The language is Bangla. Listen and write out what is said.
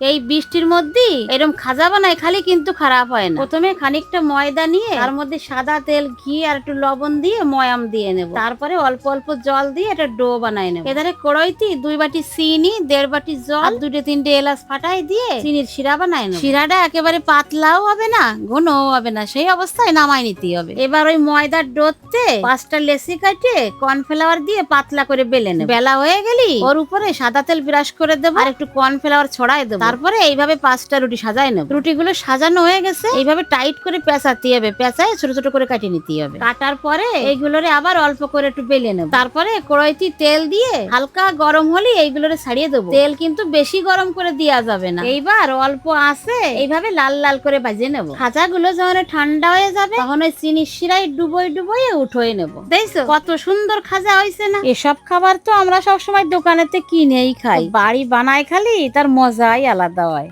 এই বৃষ্টির মধ্যেই এরকম খাজা বানায় খালি কিন্তু খারাপ হয় না। প্রথমে খানিকটা ময়দা নিয়ে তার মধ্যে সাদা তেল, ঘি আর একটু লবণ দিয়ে ময়াম দিয়ে নেব। তারপরে অল্প অল্প জল দিয়ে একটা ডো বানাই নেব। এধারে কড়াইতে দুই বাটি চিনি, দেড় বাটি জল দুটো তিনটে এলাচ ফাটাই দিয়ে চিনির শিরা বানাই নেব। শিরাটা একেবারে পাতলাও হবে না, ঘনও হবে না, সেই অবস্থায় নামাই নিতে হবে। এবার ওই ময়দার ডোতে পাঁচটা লেসি কাটে কর্নফ্লাওয়ার দিয়ে পাতলা করে বেলে নেব। বেলা হয়ে গেলি ওর উপরে সাদা তেল ব্রাশ করে দেবো আর একটু কর্নফ্লাওয়ার ছড়াই দেবো। তারপরে এইভাবে পাঁচটা রুটি সাজাই নেব। রুটিগুলো সাজানো হয়ে গেছে। এইভাবে টাইট করে পেঁচাতে হবে। পেঁচায় ছোট ছোট করে কাটিয়ে নিতে হবে। কাটার পরে এইগুলোরে আবার অল্প করে একটু বেলে নেব। তারপরে কড়াইতে তেল দিয়ে হালকা গরম হলে এইগুলোরে ছাড়িয়ে দেবো। তেল কিন্তু বেশি গরম করে দেওয়া যাবে না। এইবার অল্প আছে, এইভাবে লাল লাল করে ভাজে নেব। খাজাগুলো যখন ঠান্ডা হয়ে যাবে, তখন ওই চিনির শিরায় ডুবোই ডুবোই উঠোয় নেব। দেখছ? কত সুন্দর খাজা হয়েছে না? এসব খাবার তো আমরা সবসময় দোকানেতে কিনেই খাই। বাড়ি বানায় খালি, তার মজাই আলাদা হয়